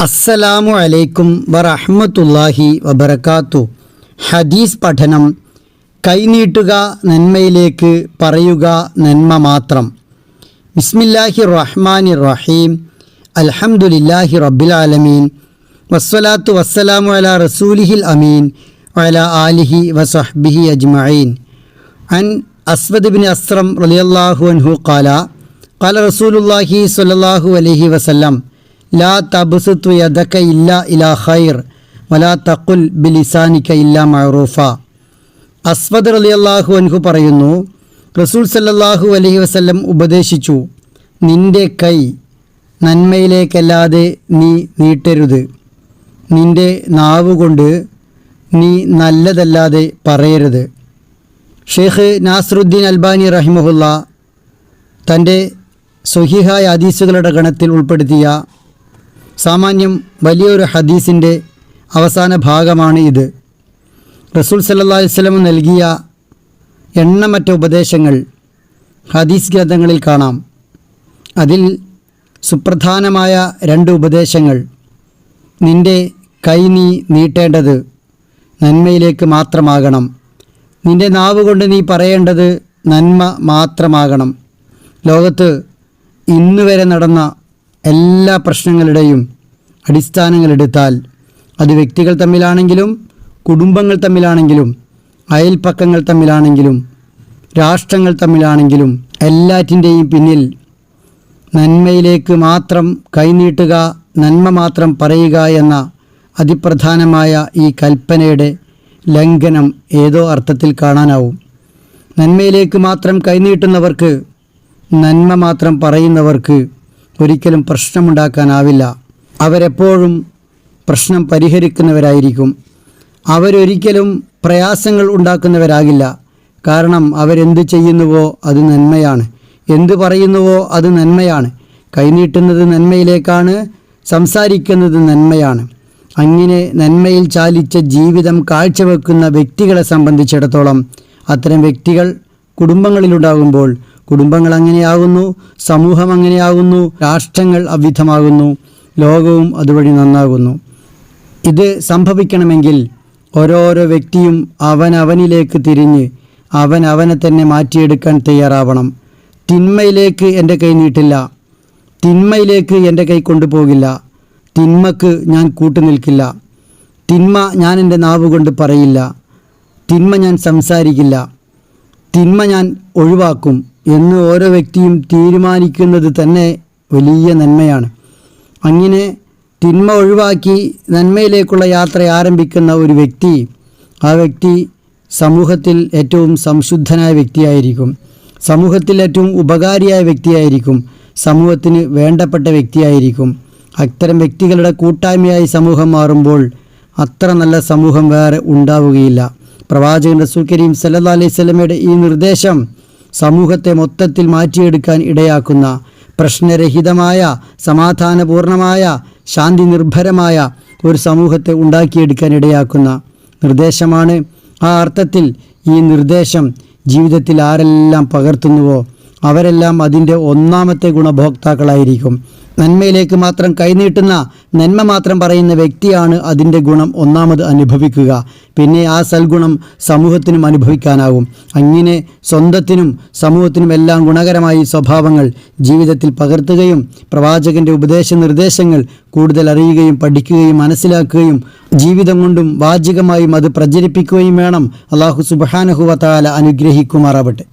അസ്സലാമു അലൈക്കും വറഹ്മത്തുള്ളാഹി വബർക്കാത്തു ഹദീസ് പഠനം കൈനീട്ടുക നന്മയിലേക്ക് പറയുക നന്മ മാത്രം. ബിസ്മില്ലാഹി റഹ്മാനി റഹീം. അൽഹംദുലില്ലാഹി റബ്ബിൽ ആലമീൻ. വസ്സലാത്തു വസ്സലാമു അലാ റസൂലിഹിൽ അമീൻ. വല ആലിഹി വസഹ്ബിഹി അജ്മഈൻ. അൻ അസ്വദ് ബിൻ അസ്രം റളിയല്ലാഹു അൻഹു ഖാല. ഖാല റസൂലുള്ളാഹി സ്വല്ലല്ലാഹു അലൈഹി വസല്ലം. ലാ തബ്സുത്തു യദക ഇല്ല ഇലാ ഖൈർ വലാ തഖുൽ ബിലിസാനിക ഇല്ല മഅറൂഫ. അസ്വദ് റളിയല്ലാഹു അൻഹു പറയുന്നു റസൂൽ സല്ലല്ലാഹു അലൈഹി വസല്ലം ഉപദേശിച്ചു നിന്റെ കൈ നന്മയിലേക്കല്ലാതെ നീ നീട്ടരുത്. നിന്റെ നാവ് കൊണ്ട് നീ നല്ലതല്ലാതെ പറയരുത്. ഷെയ്ഖ് നാസറുദ്ദീൻ അൽബാനി റഹിമഹുല്ല തന്റെ സ്വഹിഹായ ഹദീസുകളുടെ ഗണത്തിൽ ഉൾപ്പെടുത്തിയ സാമാന്യം വലിയൊരു ഹദീസിന്റെ അവസാന ഭാഗമാണ് ഇത്. റസൂൽ സല്ലാ വസ്ലം നൽകിയ എണ്ണമറ്റ ഉപദേശങ്ങൾ ഹദീസ് ഗ്രന്ഥങ്ങളിൽ കാണാം. അതിൽ സുപ്രധാനമായ രണ്ട് ഉപദേശങ്ങൾ. നിന്റെ കൈ നീ നീട്ടേണ്ടത് നന്മയിലേക്ക് മാത്രമാകണം. നിന്റെ നാവ് കൊണ്ട് നീ പറയേണ്ടത് നന്മ മാത്രമാകണം. ലോകത്ത് ഇന്നുവരെ നടന്ന എല്ലാ പ്രശ്നങ്ങളുടെയും അടിസ്ഥാനങ്ങളെടുത്താൽ അത് വ്യക്തികൾ തമ്മിലാണെങ്കിലും കുടുംബങ്ങൾ തമ്മിലാണെങ്കിലും അയൽപ്പക്കങ്ങൾ തമ്മിലാണെങ്കിലും രാഷ്ട്രങ്ങൾ തമ്മിലാണെങ്കിലും എല്ലാറ്റിന്റെയും പിന്നിൽ നന്മയിലേക്ക് മാത്രം കൈനീട്ടുക നന്മ മാത്രം പറയുക എന്ന അതിപ്രധാനമായ ഈ കൽപ്പനയുടെ ലംഘനം ഏതോ അർത്ഥത്തിൽ കാണാനാവും. നന്മയിലേക്ക് മാത്രം കൈനീട്ടുന്നവർക്ക് നന്മ മാത്രം പറയുന്നവർക്ക് ഒരിക്കലും പ്രശ്നമുണ്ടാക്കാനാവില്ല. അവരെപ്പോഴും പ്രശ്നം പരിഹരിക്കുന്നവരായിരിക്കും. അവരൊരിക്കലും പ്രയാസങ്ങൾ ഉണ്ടാക്കുന്നവരാകില്ല. കാരണം അവരെന്ത് ചെയ്യുന്നുവോ അത് നന്മയാണ്. എന്ത് പറയുന്നുവോ അത് നന്മയാണ്. കൈനീട്ടുന്നത് നന്മയിലേക്കാണ് സംസാരിക്കുന്നത് നന്മയാണ്. അങ്ങനെ നന്മയിൽ ചാലിച്ച ജീവിതം കാഴ്ചവെക്കുന്ന വ്യക്തികളെ സംബന്ധിച്ചിടത്തോളം അത്തരം വ്യക്തികൾ കുടുംബങ്ങളിലുണ്ടാകുമ്പോൾ കുടുംബങ്ങൾ അങ്ങനെയാകുന്നു സമൂഹം അങ്ങനെയാകുന്നു രാഷ്ട്രങ്ങൾ അവിധമാകുന്നു ലോകവും അതുവഴി നന്നാകുന്നു. ഇത് സംഭവിക്കണമെങ്കിൽ ഓരോരോ വ്യക്തിയും അവനവനിലേക്ക് തിരിഞ്ഞ് അവൻ അവനെ തന്നെ മാറ്റിയെടുക്കാൻ തയ്യാറാവണം. തിന്മയിലേക്ക് എന്റെ കൈ നീട്ടില്ല. തിന്മയിലേക്ക് എന്റെ കൈ കൊണ്ടുപോകില്ല. തിന്മക്ക് ഞാൻ കൂട്ടുനിൽക്കില്ല തിന്മ ഞാൻ എന്റെ നാവ് കൊണ്ട് പറയില്ല. തിന്മ ഞാൻ സംസാരിക്കില്ല. തിന്മ ഞാൻ ഒഴിവാക്കും. എന്ന് ഓരോ വ്യക്തിയും തീരുമാനിക്കുന്നത് തന്നെ വലിയ നന്മയാണ്. അങ്ങനെ തിന്മ ഒഴിവാക്കി നന്മയിലേക്കുള്ള യാത്ര ആരംഭിക്കുന്ന ഒരു വ്യക്തി ആ വ്യക്തി സമൂഹത്തിൽ ഏറ്റവും സംശുദ്ധനായ വ്യക്തിയായിരിക്കും. സമൂഹത്തിൽ ഏറ്റവും ഉപകാരിയായ വ്യക്തിയായിരിക്കും. സമൂഹത്തിന് വേണ്ടപ്പെട്ട വ്യക്തിയായിരിക്കും. അത്തരം വ്യക്തികളുടെ കൂട്ടായ്മയായി സമൂഹം മാറുമ്പോൾ അത്ര നല്ല സമൂഹം വേറെ ഉണ്ടാവുകയില്ല. പ്രവാചകൻ റസൂൽ കരീം സല്ലാ അലൈഹി സ്വലമയുടെ ഈ നിർദ്ദേശം സമൂഹത്തെ മൊത്തത്തിൽ മാറ്റിയെടുക്കാൻ ഇടയാക്കുന്ന പ്രശ്നരഹിതമായ സമാധാനപൂർണമായ ശാന്തി നിർഭരമായ ഒരു സമൂഹത്തെ ഉണ്ടാക്കിയെടുക്കാൻ ഇടയാക്കുന്ന നിർദ്ദേശമാണ് ആ അർത്ഥത്തിൽ ഈ നിർദ്ദേശം ജീവിതത്തിൽ ആരെല്ലാം പകർത്തുന്നുവോ അവരെല്ലാം അതിന്റെ ഒന്നാമത്തെ ഗുണഭോക്താക്കളായിരിക്കും. നന്മയിലേക്ക് മാത്രം കൈനീട്ടുന്ന നന്മ മാത്രം പറയുന്ന വ്യക്തിയാണ് അതിന്റെ ഗുണം ഒന്നാമത് അനുഭവിക്കുക. പിന്നെ ആ സൽഗുണം സമൂഹത്തിനും അനുഭവിക്കാനാവും. അങ്ങനെ സ്വന്തത്തിനും സമൂഹത്തിനും എല്ലാം ഗുണകരമായി സ്വഭാവങ്ങൾ ജീവിതത്തിൽ പകർത്തുകയും പ്രവാചകന്റെ ഉപദേശ നിർദ്ദേശങ്ങൾ കൂടുതൽ അറിയുകയും പഠിക്കുകയും മനസ്സിലാക്കുകയും ജീവിതം കൊണ്ടും വാചികമായും അത് പ്രചരിപ്പിക്കുകയും വേണം. അള്ളാഹു സുബാനഹുവത്താല അനുഗ്രഹിക്കുമാറാവട്ടെ.